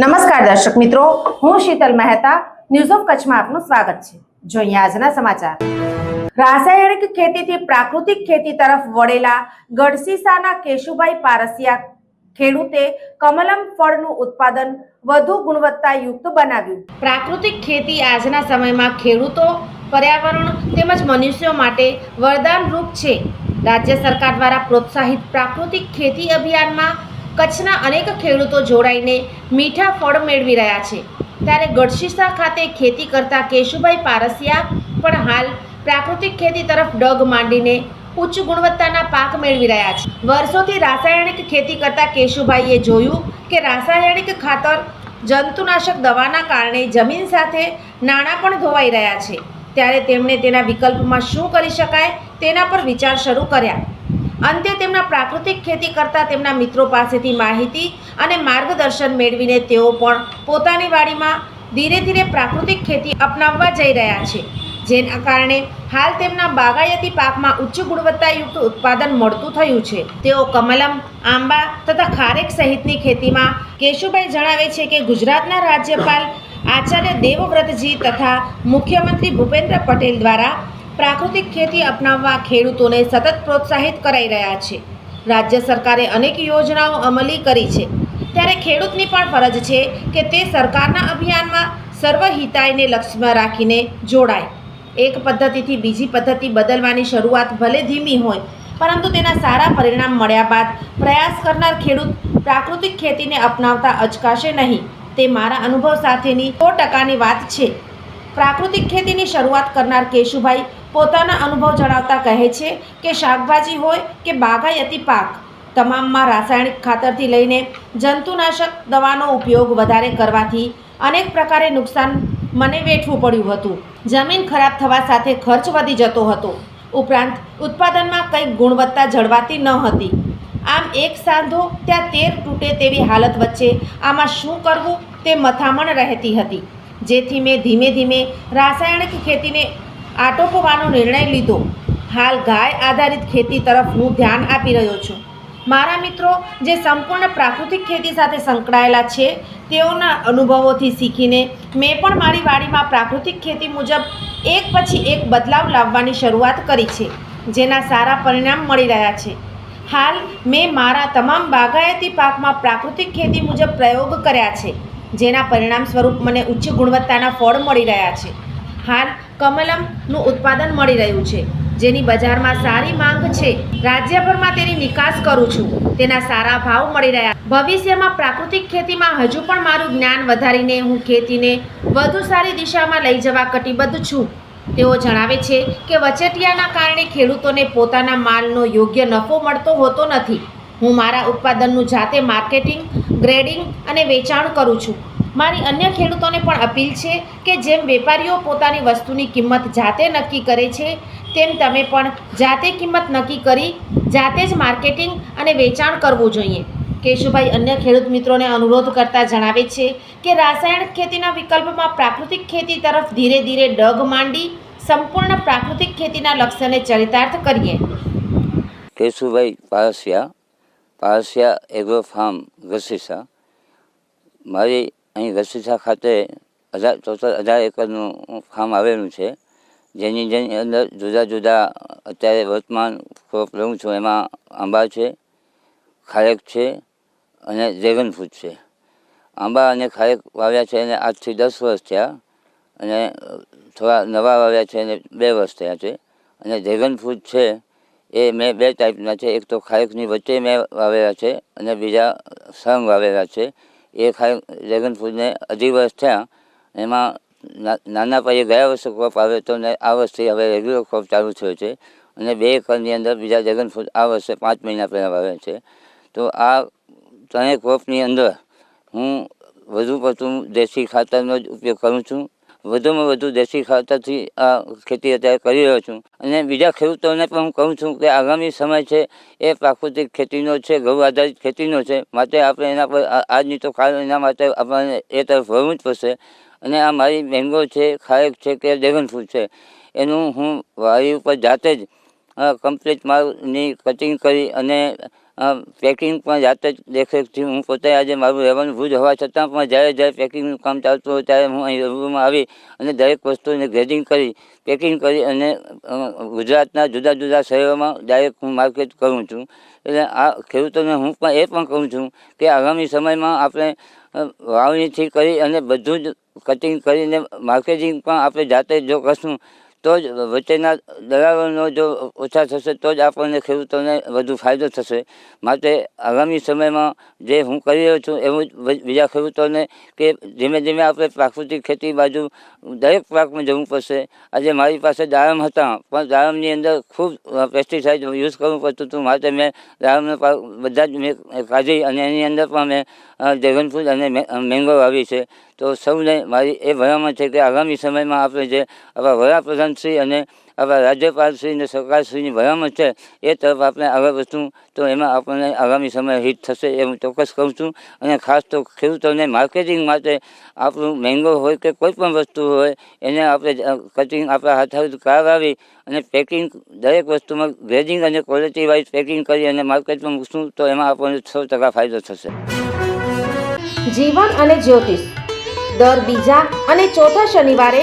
નમસ્કાર દર્શક મિત્રો, હું શીતલ મહેતા ન્યૂઝ ઓફ કચ્છમાં આપનું સ્વાગત છે. જોઈએ આજના સમાચાર. રાસાયણિક ખેતીથી પ્રાકૃતિક ખેતી તરફ વળેલા ગઢસીસાના કેશુભાઈ પારસિયા ખેડૂતે કમલમ ફળનું ઉત્પાદન વધુ ગુણવત્તાયુક્ત બનાવ્યું. પ્રાકૃતિક ખેતી આજના સમયમાં ખેડૂતો, પર્યાવરણ તેમજ મનુષ્યો માટે વરદાનરૂપ છે. રાજ્ય સરકાર દ્વારા પ્રોત્સાહિત પ્રાકૃતિક ખેતી અભિયાનમાં કચ્છના અનેક ખેડૂતો જોડાઈને મીઠા ફળ મેળવી રહ્યા છે. ત્યારે ગઢશીસા ખાતે ખેતી કરતા કેશુભાઈ પારસિયા પણ હાલ પ્રાકૃતિક ખેતી તરફ ડગ માંડીને ઉચ્ચ ગુણવત્તાના પાક મેળવી રહ્યા છે. વર્ષોથી રાસાયણિક ખેતી કરતા કેશુભાઈએ જોયું કે રાસાયણિક ખાતર જંતુનાશક દવાના કારણે જમીન સાથે નાણાં પણ ધોવાઈ રહ્યા છે. ત્યારે તેમણે તેના વિકલ્પમાં શું કરી શકાય તેના પર વિચાર શરૂ કર્યા. અંતે તેમના પ્રાકૃતિક ખેતી કરતા તેમના મિત્રો પાસેથી માહિતી અને માર્ગદર્શન મેળવીને તેઓ પણ પોતાની વાડીમાં ધીરે ધીરે પ્રાકૃતિક ખેતી અપનાવવા જઈ રહ્યા છે. જેના કારણે હાલ તેમના બાગાયતી પાકમાં ઉચ્ચ ગુણવત્તાયુક્ત ઉત્પાદન મળતું થયું છે. તેઓ કમલમ, આંબા તથા ખારેક સહિતની ખેતીમાં કેશુભાઈ જણાવે છે કે ગુજરાતના રાજ્યપાલ આચાર્ય દેવવ્રતજી તથા મુખ્યમંત્રી ભૂપેન્દ્ર પટેલ દ્વારા પ્રાકૃતિક ખેતી અપનાવવા ખેડૂતોને સતત પ્રોત્સાહિત કરાઈ રહ્યા છે. રાજ્ય સરકારે અનેક યોજનાઓ અમલી કરી છે. ત્યારે ખેડૂતની પણ ફરજ છે કે તે સરકારના અભિયાનમાં સર્વહિતાયને લક્ષ્યમાં રાખીને જોડાય. એક પદ્ધતિથી બીજી પદ્ધતિ બદલવાની શરૂઆત ભલે ધીમી હોય, પરંતુ તેના સારા પરિણામ મળ્યા બાદ પ્રયાસ કરનાર ખેડૂત પ્રાકૃતિક ખેતીને અપનાવતા અચકાશે નહીં. તે મારા અનુભવ સાથેની સો ટકાની વાત છે. પ્રાકૃતિક ખેતીની શરૂઆત કરનાર કેશુભાઈ પોતાના અનુભવ જણાવતા કહે છે કે શાકભાજી હોય કે બાગાયતી પાક, તમામમાં રાસાયણિક ખાતરથી લઈને જંતુનાશક દવાનો ઉપયોગ વધારે કરવાથી અનેક પ્રકારે નુકસાન મને વેઠવું પડ્યું હતું. જમીન ખરાબ થવા સાથે ખર્ચ વધી જતો હતો. ઉપરાંત ઉત્પાદનમાં કંઈક ગુણવત્તા જળવાતી ન હતી. આમ એક સાંધો ત્યાં તેર તૂટે તેવી હાલત વચ્ચે આમાં શું કરવું તે મથામણ રહેતી હતી. જેથી મેં ધીમે ધીમે રાસાયણિક ખેતીને આટોપવાનો નિર્ણય લીધો. હાલ ગાય આધારિત ખેતી તરફ હું ધ્યાન આપી રહ્યો છું. મારા મિત્રો, જે સંપૂર્ણ પ્રાકૃતિક ખેતી સાથે સંકળાયેલા છે, તેઓના અનુભવોથી શીખીને મેં પણ મારી વાડીમાં પ્રાકૃતિક ખેતી મુજબ એક પછી એક બદલાવ લાવવાની શરૂઆત કરી છે, જેના સારા પરિણામ મળી રહ્યા છે. હાલ મેં મારા તમામ બાગાયતી પાકમાં પ્રાકૃતિક ખેતી મુજબ પ્રયોગ કર્યા છે, જેના પરિણામ સ્વરૂપ મને ઉચ્ચ ગુણવત્તાના ફળ મળી રહ્યા છે. હાલ કમલમનું ઉત્પાદન મળી રહ્યું છે. જેની બજારમાં સારી માંગ છે. રાજ્યભરમાં તેની નિકાસ કરું છું. તેના સારા ભાવ મળી રહ્યા. ભવિષ્યમાં પ્રાકૃતિક ખેતીમાં હજુ પણ મારું જ્ઞાન વધારીને હું ખેતીને વધુ સારી દિશામાં લઈ જવા કટિબદ્ધ છું. તેઓ જણાવે છે કે વચેટિયાના કારણે ખેડૂતોને પોતાના માલનો યોગ્ય નફો મળતો હોતો નથી. હું મારા ઉત્પાદનનું જાતે માર્કેટિંગ, ગ્રેડિંગ અને વેચાણ કરું છું. મારી અન્ય ખેડૂતોને પણ અપીલ છે કે જેમ વેપારીઓ પોતાની વસ્તુની કિંમત જાતે નક્કી કરે છે, તેમ તમે પણ જાતે કિંમત નક્કી કરી, જાતે જ માર્કેટિંગ અને વેચાણ કરવું જોઈએ. કેશુભાઈ અન્ય ખેડૂત મિત્રોને અનુરોધ કરતા જણાવે છે કે રાસાયણિક ખેતીના વિકલ્પમાં પ્રાકૃતિક ખેતી તરફ ધીરે ધીરે ડગ માંડી સંપૂર્ણ પ્રાકૃતિક ખેતીના લક્ષ્યને ચરિતાર્થ કરીએ. કેશુભાઈ પારસિયા પારસિયા એગ્રો ફાર્મ ગસીસા મારી અહીં ગસીસા ખાતે હજાર ટોટલ હજાર એકરનું ફાર્મ આવેલું છે. જેની જેની અંદર જુદા જુદા અત્યારે વર્તમાન ક્રોપ લઉં છું. એમાં આંબા છે, ખારેક છે અને ડ્રેગન ફ્રૂટ છે. આંબા અને ખારેક વાવ્યા છે એને આજથી દસ વર્ષ થયા અને થોડા નવા વાવ્યા છે એને બે વર્ષ થયા છે. અને ડ્રેગન ફ્રૂટ છે એ મેં બે ટાઈપના છે. એક તો ખારેકની વચ્ચે મેં વાવેલા છે અને બીજા સંગ વાવેલા છે. એ ખાઈ ડ્રેગન ફ્રૂટને અઢી વર્ષ થયા. એમાં નાના પાયે ગયા વર્ષે ક્રોપ આવે તો આ વર્ષથી હવે રેગ્યુલર ક્રોપ ચાલુ થયો છે. અને બે એકરની અંદર બીજા ડ્રેગન ફ્રૂટ આ વર્ષે પાંચ મહિના પહેલાં આવે છે. તો આ ત્રણેય ક્રોપની અંદર હું વધુ પડતું દેશી ખાતરનો જ ઉપયોગ કરું છું. વધુમાં વધુ દેશી ખાતરથી આ ખેતી અત્યારે કરી રહ્યો છું. અને બીજા ખેડૂતોને પણ હું કહું છું કે આગામી સમય છે એ પ્રાકૃતિક ખેતીનો છે ઘઉં આધારિત ખેતીનો છે. માટે આપણે એના પર આજની તો કાલ એના માટે આપણને એ તરફ વળવું જ પડશે. અને આ મારી મેંગો છે, ખારેક છે કે ડ્રેગન ફ્રૂટ છે, એનું હું વાડી ઉપર જાતે જ કમ્પ્લીટ માલની કટિંગ કરી અને પેકિંગ પણ જાતે જ દેખરેખથી હું પોતે આજે મારું રહેવાનું ભૂજ હોવા છતાં પણ જ્યારે જ્યારે પેકિંગનું કામ ચાલતું હોય ત્યારે હું અહીં રૂબરૂમાં આવી અને દરેક વસ્તુને ગ્રેડિંગ કરી પેકિંગ કરી અને ગુજરાતના જુદા જુદા શહેરોમાં ડાયરેક્ટ હું માર્કેટ કરું છું. એટલે આ ખેડૂતોને હું પણ એ પણ કહું છું કે આગામી સમયમાં આપણે વાવણીથી કરી અને બધું જ કટિંગ કરીને માર્કેટિંગ પણ આપણે જાતે જો કરશું તો જ વચ્ચેના દલાલોનો જો ઓછા થશે, તો જ આપણને ખેડૂતોને વધુ ફાયદો થશે. માટે આગામી સમયમાં જે હું કરી રહ્યો છું, એવું જ બીજા ખેડૂતોને કે ધીમે ધીમે આપણે પ્રાકૃતિક ખેતી બાજુ દરેક પાકમાં જવું પડશે. આજે મારી પાસે દાડમ હતા, પણ દાડમની અંદર ખૂબ પેસ્ટિસાઇડ યુઝ કરવું પડતું હતું. માટે મેં દાડમનો પાક બધા જ મેં કાઢી અને એની અંદર પણ મેં ડ્રેગન ફ્રૂટ અને મેંગો વાવી છે. તો સૌને મારી એ ભલામણ છે કે આગામી સમયમાં આપણે જે આપણા વડાપ્રધાનશ્રી અને આપણા રાજ્યપાલશ્રી અને સરકારશ્રીની ભલામણ છે, એ તરફ આપણે આગળ વધશું. તો એમાં આપણને આગામી સમયે હિટ થશે એ હું ચોક્કસ કહું છું. અને ખાસ તો ખેડૂતોને માર્કેટિંગ માટે આપણું મેંગો હોય કે કોઈ પણ વસ્તુ હોય, એને આપણે કટિંગ આપણા હાથ કરાવી અને પેકિંગ દરેક વસ્તુમાં ગ્રેડિંગ અને ક્વોલિટી વાઇઝ પેકિંગ કરી અને માર્કેટમાં મૂકશું, તો એમાં આપણને છ ટકા ફાયદો થશે. જીવન અને જ્યોતિષ. દર બીજા અને ચોથા શનિવારે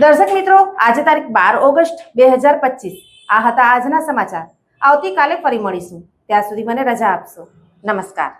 દર્શક મિત્રો, આજે તારીખ બાર ઓગસ્ટ બે હજાર પચીસ. આ હતા આજના સમાચાર. આવતીકાલે ફરી મળીશું. ત્યાં સુધી મને રજા આપશો. નમસ્કાર.